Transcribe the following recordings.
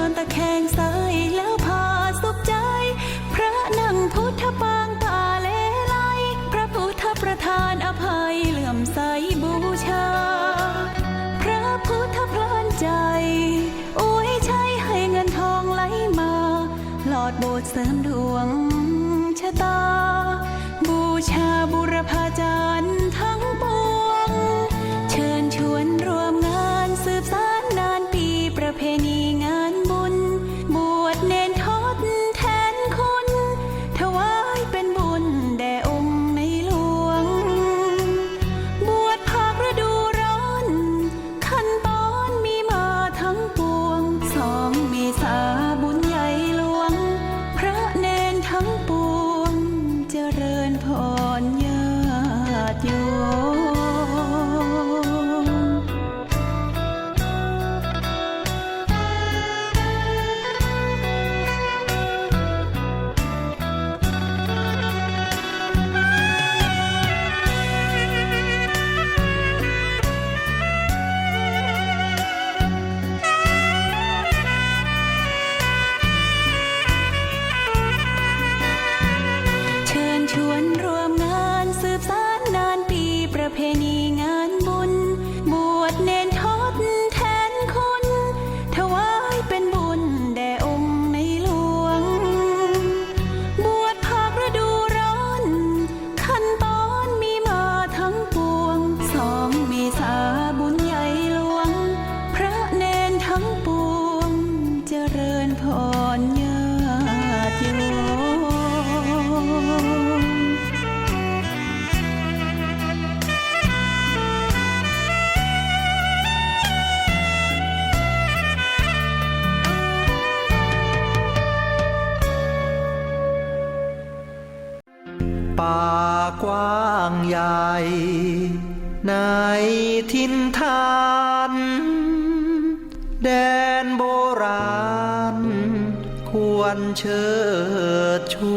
อนตะแคงซ้ายแล้วพาสุขใจ พระนั่งพุทธปางตาเลไลพระพุทธประธานอภัยเหลื่อมใสบูชา พระพุทธพลานใจอวยใช้ให้เงินทองไหลมา หลอดโบสถ์เสริมดวงชะตา บูชาบุรพาจารย์ทั้งปวงางใหญ่ในทินทานแดนโบราณ ควรเชิดชู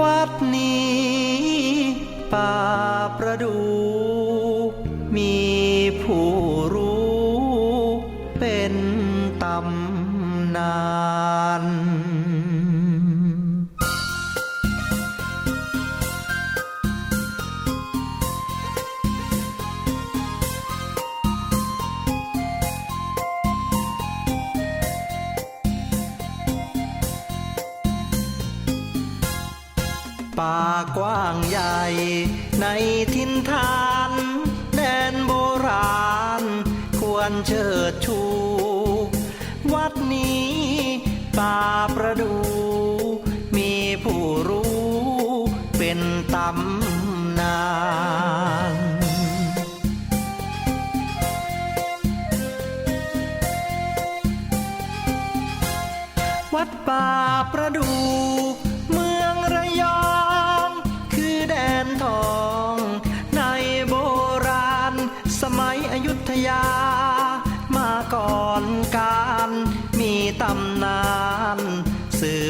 วัดนี้ป่าประดู มีผู้รู้เป็นตำนานากว้างใหญ่ ในทินทาน แดนโบราณ ควรเชิดชู วัดนี้ป่าประดู มีผู้รู้เป็นตำนานวัดป่าประดู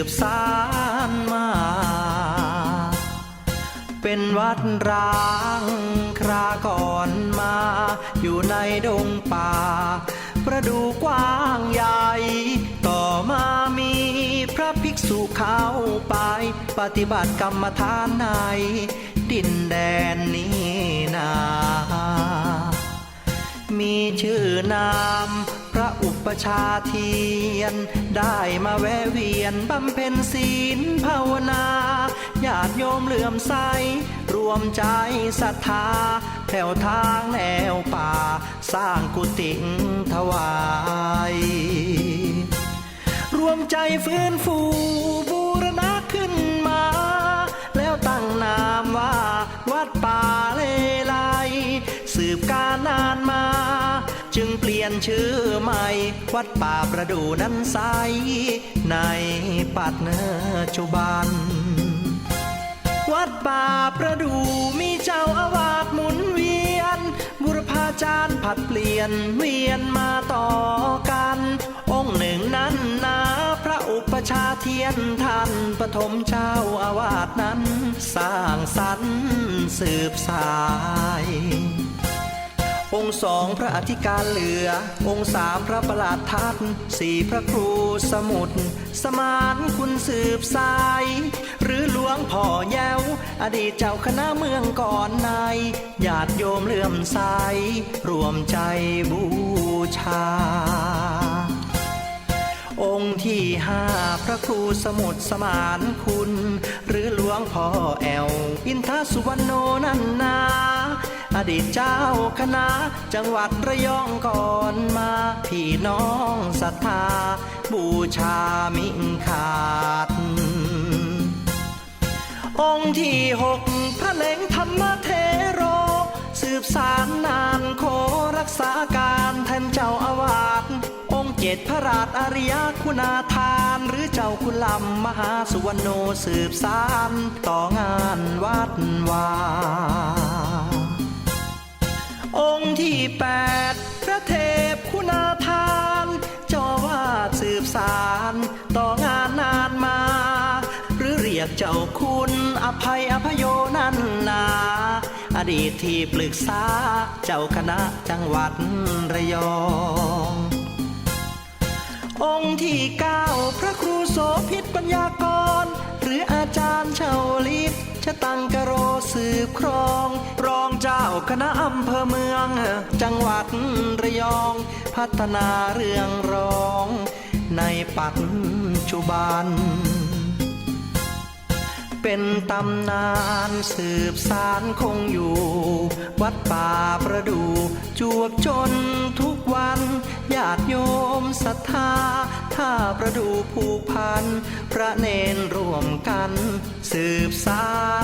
บสานมา เป็นวัดร้างคราก่อนมา อยู่ในดงป่า ประดูกว้างใหญ่ ต่อมามีพระภิกษุเข้าไป ปฏิบัติกรรมฐานใน ดินแดนนี้นา มีชื่อนาม พระอุปชาเทียน ได้มาแวะเวียนบำเพ็ญศีลภาวนาญาติโยมเหลื่อมใสรวมใจศรัทธาแถวทางแนวป่า สร้างกุฏิถวาย รวมใจฟื้นฟูบูรณะขึ้นมา แล้วตั้งนามว่าวัดป่า จึงเปลี่ยนชื่อใหม่ วัดป่าประดูนั้นใสในปัจจุบัน วัดป่าประดูมีเจ้าอาวาสหมุนเวียน บุรพาจารย์ผัดเปลี่ยนเวียนมาต่อกัน องค์หนึ่งนั้นนาพระอุปชาเทียนท่านปฐมเจ้าอาวาสนั้น สร้างสรรค์สืบสาย องค์สองพระอธิการเหลือ องค์สามพระประหลาดทัดสี่พระครูสมุทรสมานคุณสืบสาย หรือหลวงพ่อแย้ว อดีตเจ้าคณะเมืองก่อนในายญาติโยมเลื่อมใสรวมใจบูชา องค์ที่ห้าพระครูสมุทรสมานคุณ หรือหลวงพ่อแอว อินทสุวรรณโนนันนา อดีตเจ้าคณะ จังหวัดระยองก่อนมา พี่น้องศรัทธา บูชามิขาด องค์ที่หกพระเล็งธรรมเทโร สืบสารนานโครักษาการแทนเจ้าอาวาสองค์เจ็ดพระราชอริยคุณาทาน หรือเจ้าคุณลำมหาสุวรรณโนสืบสารต่องานวัดวา องค์ที่แปดพระเทพคุณาทานจอาวาสืบสารต่องานนานมา หรือเรียกเจ้าคุณอภัยอภโยนันนาอดีตที่ปรึกษาเจ้าคณะจังหวัดระยอง องค์ที่เก้าพระครูโสพิษปัญญากร หรืออาจารย์เฉาลิ ศจะตั้งกะโรสืบครอง รองเจ้าคณะอำเภอเมือง จังหวัดระยอง พัฒนาเรื่องรอง ในปัจจุบัน เป็นตำนานสืบสารคงอยู่ วัดป่าประดูจวบจนทุกวันญาติโยมศรัทธาถ้าประดูผูกพัน พระเนนร่วมกัน สืบสารน